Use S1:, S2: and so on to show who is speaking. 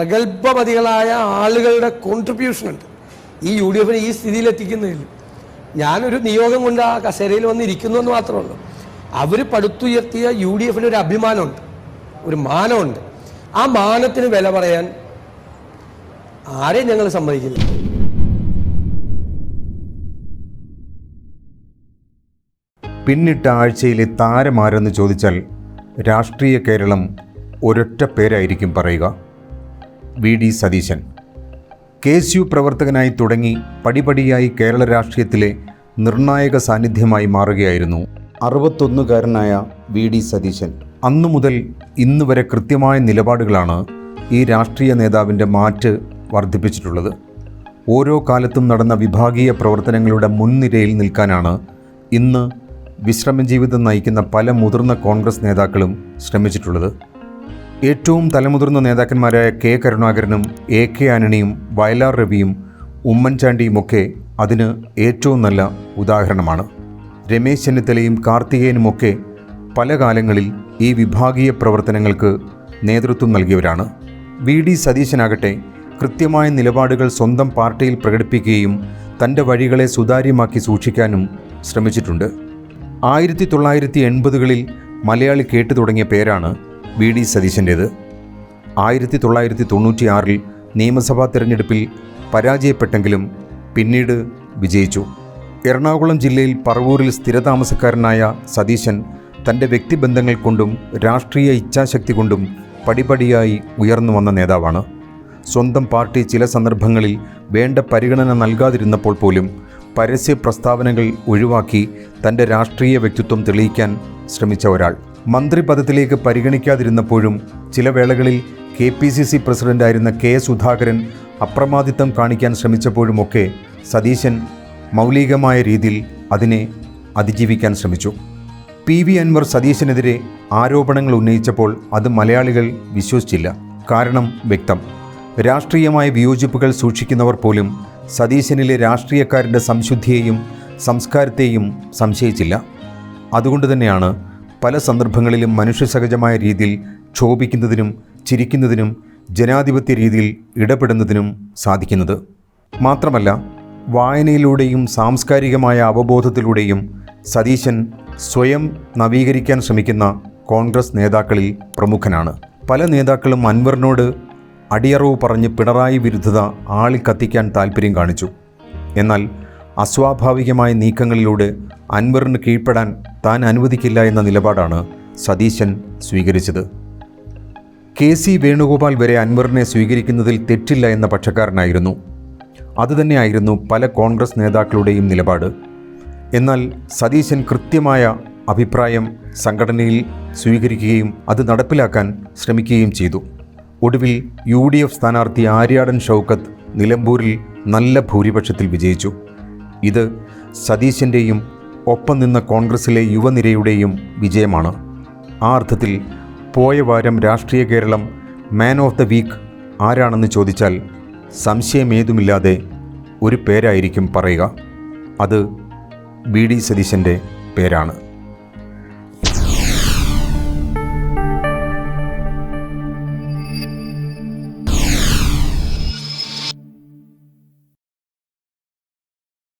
S1: പ്രഗത്ഭമതികളായ ആളുകളുടെ കോൺട്രിബ്യൂഷൻ ഉണ്ട്. ഈ യു ഡി എഫിനെ ഈ സ്ഥിതിയിൽ എത്തിക്കുന്നതിൽ ഞാനൊരു നിയോഗം കൊണ്ട് ആ കസേരയിൽ വന്നിരിക്കുന്നു എന്ന് മാത്രമേ ഉള്ളൂ. അവർ പടുത്തുയർത്തിയ യു ഡി എഫിന് ഒരു അഭിമാനമുണ്ട്. ഒരു മാനമുണ്ട്. ആ മാനത്തിന് വില പറയാൻ ആരെയും ഞങ്ങൾ സമ്മതിക്കില്ല.
S2: പിന്നിട്ട ആഴ്ചയിലെ താരമാരെന്ന് ചോദിച്ചാൽ രാഷ്ട്രീയ കേരളം ഒരൊറ്റ പേരായിരിക്കും പറയുക. V D Satheesan. K S U പ്രവർത്തകനായി തുടങ്ങി പടിപടിയായി കേരള രാഷ്ട്രീയത്തിലെ നിർണായക സാന്നിധ്യമായി മാറുകയായിരുന്നു അറുപത്തൊന്നുകാരനായ വി ഡി സതീശൻ. അന്നു മുതൽ ഇന്ന് വരെ കൃത്യമായ നിലപാടുകളാണ് ഈ രാഷ്ട്രീയ നേതാവിന്റെ മാറ്റ് വർദ്ധിപ്പിച്ചിട്ടുള്ളത്. ഓരോ കാലത്തും നടന്ന വിഭാഗീയ പ്രവർത്തനങ്ങളുടെ മുൻനിരയിൽ നിൽക്കാനാണ് ഇന്ന് വിശ്രമജീവിതം നയിക്കുന്ന പല മുതിർന്ന കോൺഗ്രസ് നേതാക്കളും ശ്രമിച്ചിട്ടുള്ളത്. ഏറ്റവും തലമുതിർന്ന നേതാക്കന്മാരായ കെ കരുണാകരനും എ കെ ആന്റണിയും വയലാർ രവിയും ഉമ്മൻചാണ്ടിയുമൊക്കെ അതിന് ഏറ്റവും നല്ല ഉദാഹരണമാണ്. രമേശ് ചെന്നിത്തലയും കാർത്തികേയനുമൊക്കെ പല കാലങ്ങളിൽ ഈ വിഭാഗീയ പ്രവർത്തനങ്ങൾക്ക് നേതൃത്വം നൽകിയവരാണ്. വി ഡി സതീശനാകട്ടെ കൃത്യമായ നിലപാടുകൾ സ്വന്തം പാർട്ടിയിൽ പ്രകടിപ്പിക്കുകയും തന്റെ വഴികളെ സുതാര്യമാക്കി സൂക്ഷിക്കാനും ശ്രമിച്ചിട്ടുണ്ട്. ആയിരത്തി തൊള്ളായിരത്തി എൺപതുകളിൽ മലയാളി കേട്ടു തുടങ്ങിയ പേരാണ് വി ഡി സതീശന്റേത്. ആയിരത്തി തൊള്ളായിരത്തി തൊണ്ണൂറ്റിയാറിൽ നിയമസഭാ തിരഞ്ഞെടുപ്പിൽ പരാജയപ്പെട്ടെങ്കിലും പിന്നീട് വിജയിച്ചു. എറണാകുളം ജില്ലയിൽ പറവൂരിൽ സ്ഥിരതാമസക്കാരനായ സതീശൻ തന്റെ വ്യക്തിബന്ധങ്ങൾ കൊണ്ടും രാഷ്ട്രീയ ഇച്ഛാശക്തി കൊണ്ടും പടിപടിയായി ഉയർന്നു വന്ന നേതാവാണ്. സ്വന്തം പാർട്ടി ചില സന്ദർഭങ്ങളിൽ വേണ്ട പരിഗണന നൽകാതിരുന്നപ്പോൾ പോലും പരസ്യ പ്രസ്താവനകൾ ഒഴിവാക്കി തന്റെ രാഷ്ട്രീയ വ്യക്തിത്വം തെളിയിക്കാൻ ശ്രമിച്ച ഒരാൾ. മന്ത്രിപദത്തിലേക്ക് പരിഗണിക്കാതിരുന്നപ്പോഴും ചില വേളകളിൽ കെ പി സി സി പ്രസിഡന്റായിരുന്ന കെ സുധാകരൻ അപ്രമാദിത്വം കാണിക്കാൻ ശ്രമിച്ചപ്പോഴുമൊക്കെ സതീശൻ മൗലികമായ രീതിയിൽ അതിനെ അതിജീവിക്കാൻ ശ്രമിച്ചു. പി വി അൻവർ സതീശനെതിരെ ആരോപണങ്ങൾ ഉന്നയിച്ചപ്പോൾ അത് മലയാളികൾ വിശ്വസിച്ചില്ല. കാരണം വ്യക്തം. രാഷ്ട്രീയമായ വിയോജിപ്പുകൾ സൂക്ഷിക്കുന്നവർ പോലും സതീശനിലെ രാഷ്ട്രീയക്കാരന്റെ സംശുദ്ധിയെയും സംസ്കാരത്തെയും സംശയിച്ചില്ല. അതുകൊണ്ട് തന്നെയാണ് പല സന്ദർഭങ്ങളിലും മനുഷ്യസഹജമായ രീതിയിൽ ക്ഷോഭിക്കുന്നതിനും ചിരിക്കുന്നതിനും ജനാധിപത്യ രീതിയിൽ ഇടപെടുന്നതിനും സാധിക്കുന്നത്. മാത്രമല്ല വായനയിലൂടെയും സാംസ്കാരികമായ അവബോധത്തിലൂടെയും സതീശൻ സ്വയം നവീകരിക്കാൻ ശ്രമിക്കുന്ന കോൺഗ്രസ് നേതാക്കളിൽ പ്രമുഖനാണ്. പല നേതാക്കളും അൻവറിനോട് അടിയറവ് പറഞ്ഞ് പിണറായി വിരുദ്ധത ആളിക്കത്തിക്കാൻ താൽപ്പര്യം കാണിച്ചു. എന്നാൽ അസ്വാഭാവികമായ നീക്കങ്ങളിലൂടെ അൻവറിന് കീഴ്പ്പെടാൻ താൻ അനുവദിക്കില്ല എന്ന നിലപാടാണ് സതീശൻ സ്വീകരിച്ചത്. കെ സി വേണുഗോപാൽ വരെ അൻവറിനെ സ്വീകരിക്കുന്നതിൽ തെറ്റില്ല എന്ന പക്ഷക്കാരനായിരുന്നു. അതുതന്നെയായിരുന്നു പല കോൺഗ്രസ് നേതാക്കളുടെയും നിലപാട്. എന്നാൽ സതീശൻ കൃത്യമായ അഭിപ്രായം സംഘടനയിൽ സ്വീകരിക്കുകയും അത് നടപ്പിലാക്കാൻ ശ്രമിക്കുകയും ചെയ്തു. ഒടുവിൽ യു ഡി എഫ് സ്ഥാനാർത്ഥി ആര്യാടൻ ഷൗക്കത്ത് നിലമ്പൂരിൽ നല്ല ഭൂരിപക്ഷത്തിൽ വിജയിച്ചു. ഇത് സതീശന്റെയും ഒപ്പം നിന്ന കോൺഗ്രസിലെ യുവനിരയുടെയും വിജയമാണ്. ആ അർത്ഥത്തിൽ പോയ വാരം രാഷ്ട്രീയ Keralam man of the week ആരാണെന്ന് ചോദിച്ചാൽ സംശയമേതുമില്ലാതെ ഒരു പേരായിരിക്കും പറയുക. അത് ബി ഡി സതീശന്റെ പേരാണ്.